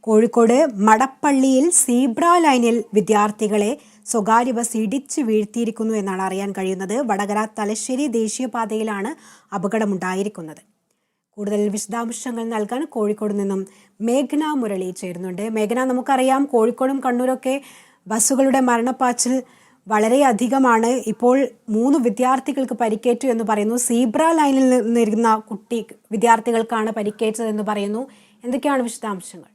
Kozhikode മടപ്പള്ളിയിൽ zebra ലൈനിൽ വിദ്യാർത്ഥികളെ സ്വകാര്യ ബസ് ഇടിച്ചു വീഴ്ത്തിയിരിക്കുന്നു എന്നാണ് അറിയാൻ കഴിയുന്നത്. വടകര തലശ്ശേരി ദേശീയപാതയിലാണ് അപകടമുണ്ടായിരിക്കുന്നത്. കൂടുതൽ വിശദാംശങ്ങൾ നൽകാൻ കോഴിക്കോട് നിന്നും മേഘന മുരളി ചേരുന്നുണ്ട്. മേഘന നമുക്കറിയാം കോഴിക്കോടും കണ്ണൂരൊക്കെ ബസ്സുകളുടെ മരണപ്പാച്ചിൽ വളരെയധികമാണ്. ഇപ്പോൾ മൂന്ന് വിദ്യാർത്ഥികൾക്ക് പരിക്കേറ്റു എന്ന് പറയുന്നു. സീബ്ര ലൈനിൽ നിന്നിരുന്ന കുട്ടി വിദ്യാർത്ഥികൾക്കാണ് പരിക്കേറ്റതെന്ന് പറയുന്നു. എന്തൊക്കെയാണ് വിശദാംശങ്ങൾ?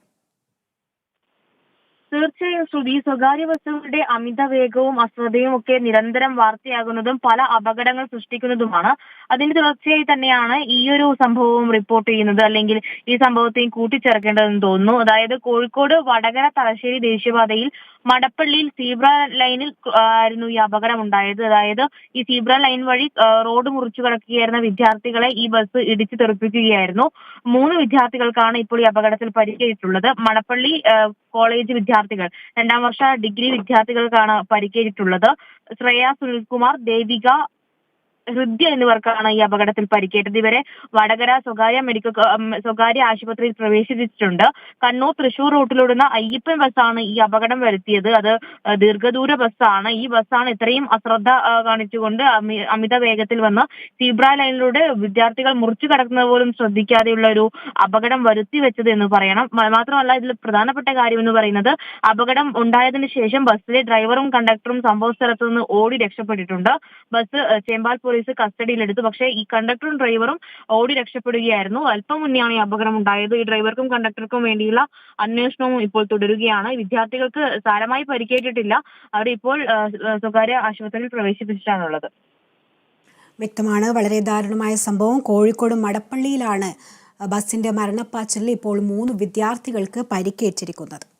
തീർച്ചയായും ശ്രുതി സ്വകാര്യ ബസ്സുകളുടെ അമിത വേഗവും അശ്രദ്ധയും ഒക്കെ നിരന്തരം വാർത്തയാകുന്നതും പല അപകടങ്ങൾ സൃഷ്ടിക്കുന്നതുമാണ്. അതിന്റെ തുടർച്ചയായി തന്നെയാണ് ഈ ഒരു സംഭവവും റിപ്പോർട്ട് ചെയ്യുന്നത്. അല്ലെങ്കിൽ ഈ സംഭവത്തെയും കൂട്ടിച്ചേർക്കേണ്ടതെന്ന് തോന്നുന്നു. അതായത് കോഴിക്കോട് വടകര തലശ്ശേരി ദേശീയപാതയിൽ മടപ്പള്ളിയിൽ സീബ്ര ലൈനിൽ ആയിരുന്നു ഈ അപകടം ഉണ്ടായത് അതായത് ഈ സീബ്ര ലൈൻ വഴി റോഡ് മുറിച്ചു കിടക്കുകയായിരുന്ന വിദ്യാർത്ഥികളെ ഈ ബസ് ഇടിച്ചു തെറിപ്പിക്കുകയായിരുന്നു. മൂന്ന് വിദ്യാർത്ഥികൾക്കാണ് ഇപ്പോൾ ഈ അപകടത്തിൽ പരിക്കേറ്റിട്ടുള്ളത്. മടപ്പള്ളി കോളേജ് വിദ്യാർത്ഥികൾ രണ്ടാം വർഷ ഡിഗ്രി വിദ്യാർത്ഥികൾക്കാണ് പരിക്കേറ്റിട്ടുള്ളത്. ശ്രേയ സുനിൽകുമാർ ദേവിക ഹൃദ്യ എന്നിവർക്കാണ് ഈ അപകടത്തിൽ പരിക്കേറ്റത്. ഇവരെ വടകര സ്വകാര്യ മെഡിക്കൽ സ്വകാര്യ ആശുപത്രിയിൽ പ്രവേശിപ്പിച്ചിട്ടുണ്ട്. കണ്ണൂർ തൃശൂർ റൂട്ടിലോടുന്ന അയ്യപ്പൻ ബസ്സാണ് ഈ അപകടം വരുത്തിയത്. അത് ദീർഘദൂര ബസ്സാണ്. ഈ ബസ്സാണ് ഇത്രയും അശ്രദ്ധ കാണിച്ചുകൊണ്ട് അമിത വേഗത്തിൽ വന്ന് സീബ്ര ലൈനിലൂടെ വിദ്യാർത്ഥികൾ മുറിച്ചു കടക്കുന്നത് പോലും ശ്രദ്ധിക്കാതെയുള്ള ഒരു അപകടം വരുത്തി വെച്ചത് എന്ന് പറയണം. മാത്രമല്ല ഇതിൽ പ്രധാനപ്പെട്ട കാര്യം എന്ന് പറയുന്നത് അപകടം ഉണ്ടായതിന് ശേഷം ബസ്സിലെ ഡ്രൈവറും കണ്ടക്ടറും സംഭവ സ്ഥലത്ത് നിന്ന് ഓടി രക്ഷപ്പെട്ടിട്ടുണ്ട്. ബസ് ചേമ്പാൽ പോലീസ് കസ്റ്റഡിയിലെടുത്തു. പക്ഷേ ഈ കണ്ടക്ടറും ഡ്രൈവറും ഓടി രക്ഷപ്പെടുകയായിരുന്നു. അല്പം മുന്നെയാണ് ഈ അപകടം ഉണ്ടായത്. ഈ ഡ്രൈവർക്കും കണ്ടക്ടർക്കും വേണ്ടിയുള്ള അന്വേഷണവും ഇപ്പോൾ തുടരുകയാണ്. വിദ്യാർത്ഥികൾക്ക് സാരമായി പരിക്കേറ്റിട്ടില്ല. അവരെ ഇപ്പോൾ സ്വകാര്യ ആശുപത്രിയിൽ പ്രവേശിപ്പിച്ചിട്ടാണുള്ളത്. വ്യക്തമാണ്. വളരെ ദാരുണമായ സംഭവം. കോഴിക്കോട് മടപ്പള്ളിയിലാണ് ബസിന്റെ മരണപ്പാച്ചിലിൽ ഇപ്പോൾ മൂന്ന് വിദ്യാർത്ഥികൾക്ക് പരിക്കേറ്റിരിക്കുന്നത്.